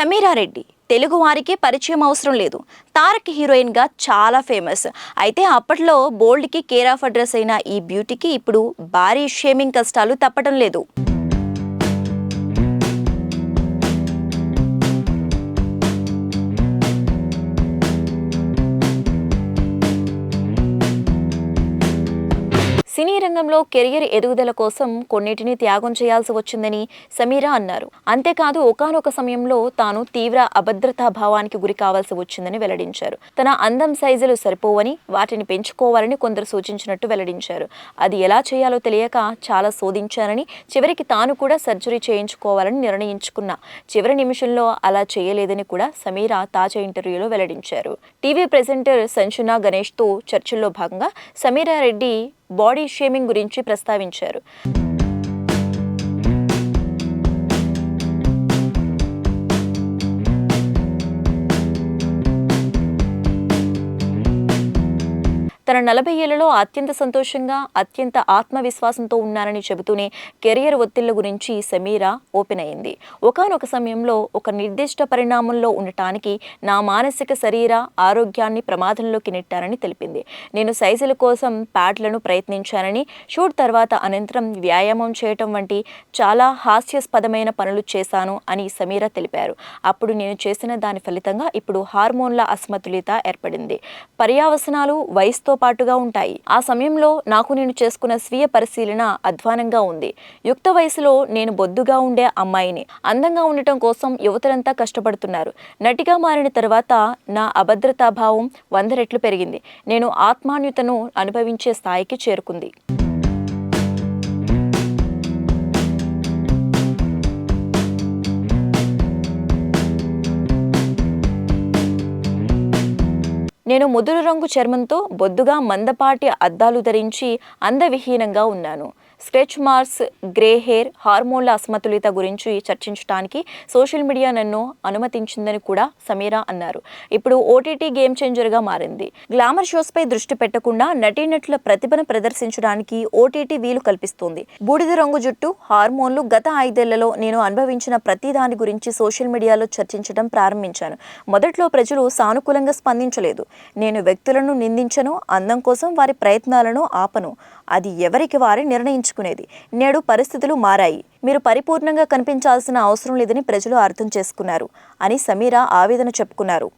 సమీరారెడ్డి. తెలుగు వారికి పరిచయం అవసరం లేదు. తారక్ హీరోయిన్గా చాలా ఫేమస్. అయితే అప్పట్లో బోల్డ్కి కేర్ ఆఫ్ అడ్రస్ అయిన ఈ బ్యూటీకి ఇప్పుడు భారీ షేమింగ్ కష్టాలు తప్పటం లేదు. సినీ రంగంలో కెరియర్ ఎదుగుదల కోసం కొన్నిటిని త్యాగం చేయాల్సి వచ్చిందని సమీరా అన్నారు. అంతేకాదు ఒకానొక సమయంలో తాను తీవ్ర అభద్రతా భావానికి గురి కావాల్సి వచ్చిందని వెల్లడించారు. తన అందం సైజులు సరిపోవని వాటిని పెంచుకోవాలని కొందరు సూచించినట్టు వెల్లడించారు. అది ఎలా చేయాలో తెలియక చాలా శోధించానని చివరికి తాను కూడా సర్జరీ చేయించుకోవాలని నిర్ణయించుకున్న. చివరి నిమిషంలో అలా చేయలేదని కూడా సమీరా తాజా ఇంటర్వ్యూలో వెల్లడించారు. టీవీ ప్రెజెంటర్ సంచునా గణేష్తో చర్చల్లో భాగంగా సమీరా రెడ్డి బాడీ షేమింగ్ గురించి ప్రస్తావించారు. తన నలభై ఏళ్ళలో అత్యంత సంతోషంగా అత్యంత ఆత్మవిశ్వాసంతో ఉన్నానని చెబుతూనే కెరియర్ ఒత్తిళ్ళ గురించి సమీరా ఓపెన్ అయింది. ఒకనొక సమయంలో ఒక నిర్దిష్ట పరిణామంలో ఉండటానికి నా మానసిక శరీర ఆరోగ్యాన్ని ప్రమాదంలోకి నెట్టారని తెలిపింది. నేను సైజుల కోసం ప్యాడ్లను ప్రయత్నించానని షూట్ తర్వాత అనంతరం వ్యాయామం చేయటం వంటి చాలా హాస్యాస్పదమైన పనులు చేశాను అని సమీరా తెలిపారు. అప్పుడు నేను చేసిన దాని ఫలితంగా ఇప్పుడు హార్మోన్ల అసమతులిత ఏర్పడింది. పర్యావసనాలు వయసుతో పాటుగా ఉంటాయి. ఆ సమయంలో నాకు నేను చేసుకున్న స్వీయ పరిశీలన అధ్వానంగా ఉంది. యుక్త వయసులో నేను బొద్దుగా ఉండే అమ్మాయిని. అందంగా ఉండటం కోసం యువతలంతా కష్టపడుతున్నారు. నటిగా మారిన తర్వాత నా అభద్రతాభావం వంద రెట్లు పెరిగింది. నేను ఆత్మాన్యుతను అనుభవించే స్థాయికి చేరుకుంది. నేను ముదురు రంగు చర్మంతో బొద్దుగా మందపాటి అద్దాలు ధరించి అందవిహీనంగా ఉన్నాను. స్ట్రెచ్ మార్క్స్ గ్రే హెయిర్ హార్మోన్ల అసమతులిత గురించి చర్చించడానికి సోషల్ మీడియా నన్ను అనుమతించిందని కూడా సమీరా అన్నారు. ఇప్పుడు ఓటీటీ గేమ్ చేంజర్గా మారింది. గ్లామర్ షోస్పై దృష్టి పెట్టకుండా నటీనటుల ప్రతిభను ప్రదర్శించడానికి ఓటీటీ వీలు కల్పిస్తుంది. బూడిద రంగు జుట్టు హార్మోన్లు గత ఐదేళ్ళలో నేను అనుభవించిన ప్రతి దాని గురించి సోషల్ మీడియాలో చర్చించడం ప్రారంభించాను. మొదట్లో ప్రజలు సానుకూలంగా స్పందించలేదు. నేను వ్యక్తులను నిందించను అందం కోసం వారి ప్రయత్నాలను ఆపను. అది ఎవరికి వారే నిర్ణయించుకునేది నేడు పరిస్థితులు మారాయి. మీరు పరిపూర్ణంగా కనిపించాల్సిన అవసరం లేదని ప్రజలు అర్థం చేసుకున్నారు అని సమీరా ఆవేదన చెప్పుకున్నారు.